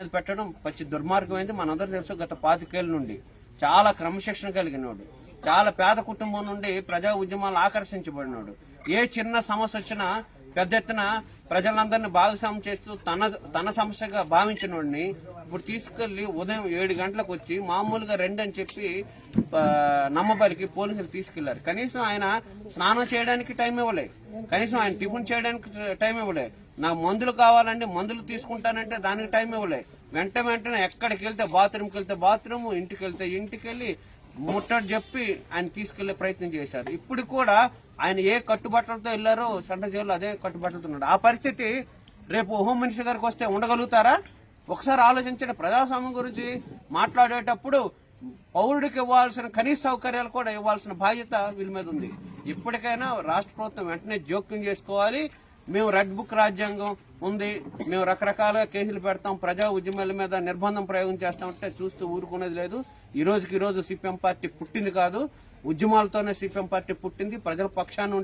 మీద పెట్టడం పచ్చి దుర్మార్గమైంది. మనందరూ తెలుసు గత పాతికేళ్ళ నుండి చాలా క్రమశిక్షణ కలిగినోడు చాలా పేద కుటుంబం నుండి ప్రజా ఉద్యమాలు ఆకర్షించబడినోడు. ఏ చిన్న సమస్య వచ్చినా పెద్ద ఎత్తున ప్రజలందరినీ భాగస్వామ్యం చేస్తూ తన తన సమస్యగా భావించినోడిని ఇప్పుడు తీసుకెళ్ళి ఉదయం ఏడు గంటలకు వచ్చి మామూలుగా రెండు అని చెప్పి నమ్మబలికి పోలీసులు తీసుకెళ్ళారు. కనీసం ఆయన స్నానం చేయడానికి టైం ఇవ్వలే. కనీసం ఆయన టిఫిన్ చేయడానికి టైం ఇవ్వలే. నాకు మందులు కావాలంటే మందులు తీసుకుంటానంటే దానికి టైం ఇవ్వలే. వెంట వెంటనే ఎక్కడికి వెళ్తే బాత్రూమ్కి వెళ్తే బాత్రూమ్ ఇంటికి వెళ్తే ఇంటికి వెళ్ళి ముట్టడి చెప్పి ఆయన తీసుకెళ్ళే ప్రయత్నం చేశారు. ఇప్పుడు కూడా ఆయన ఏ కట్టుబట్టలతో వెళ్ళారో సెంట్రల్ జైల్లో అదే కట్టుబట్టలతో ఉన్నాడు. ఆ పరిస్థితి రేపు హోమ్ మినిస్టర్ గారికి వస్తే ఉండగలుగుతారా? ఒకసారి ఆలోచించండి. ప్రజాస్వామ్యం గురించి మాట్లాడేటప్పుడు పౌరుడికి ఇవ్వాల్సిన కనీస సౌకర్యాలు కూడా ఇవ్వాల్సిన బాధ్యత వీళ్ళ మీద ఉంది. ఇప్పటికైనా రాష్ట్ర ప్రభుత్వం వెంటనే జోక్యం చేసుకోవాలి. మేము రెడ్ బుక్ రాజ్యాంగం ఉంది. మేము రకరకాల కేసులు పెడతాం. ప్రజా ఉద్యమాల మీద నిర్బంధం ప్రయోగం చేస్తామంటే చూస్తూ ఊరుకునేది లేదు. ఈ రోజుకి ఈ రోజు సిపిఎం పార్టీ పుట్టింది కాదు. ఉద్యమాలతోనే సిపిఎం పార్టీ పుట్టింది. ప్రజల పక్షాన్ని